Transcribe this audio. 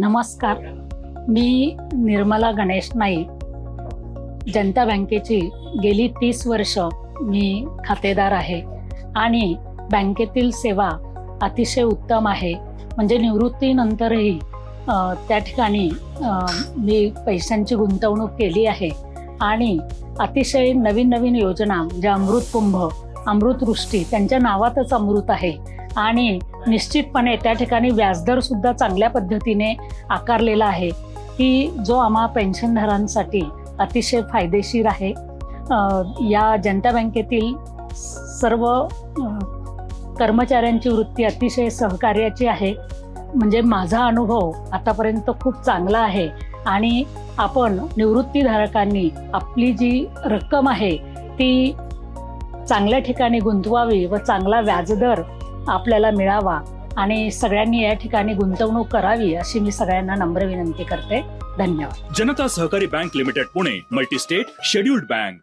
नमस्कार. मी निर्मला गणेश नाईक. जनता बँकेची गेली तीस वर्ष मी खातेदार आहे आणि बँकेतील सेवा अतिशय उत्तम आहे. म्हणजे निवृत्तीनंतरही त्या ठिकाणी मी पैशांची गुंतवणूक केली आहे. आणि अतिशय नवीन नवीन योजना म्हणजे अमृत कुंभ अमृतवृष्टी त्यांच्या नावातच अमृत आहे. आणि निश्चितपणे त्या ठिकाणी व्याजदरसुद्धा चांगल्या पद्धतीने आकारलेला आहे. की जो आम्हा पेन्शनधारांसाठी अतिशय फायदेशीर आहे. या जनता बँकेतील सर्व कर्मचाऱ्यांची वृत्ती अतिशय सहकार्याची आहे. म्हणजे माझा अनुभव आतापर्यंत खूप चांगला आहे. आणि आपण निवृत्तीधारकांनी आपली जी रक्कम आहे ती चांगल्या ठिकाणी गुंतवावी व चांगला व्याजदर आपल्याला मिळावा आणि सगळ्यांनी या ठिकाणी गुंतवणूक करावी अशी मी सगळ्यांना नम्र विनंती करते. धन्यवाद. Janata Sahakari bank limited Pune multi state scheduled bank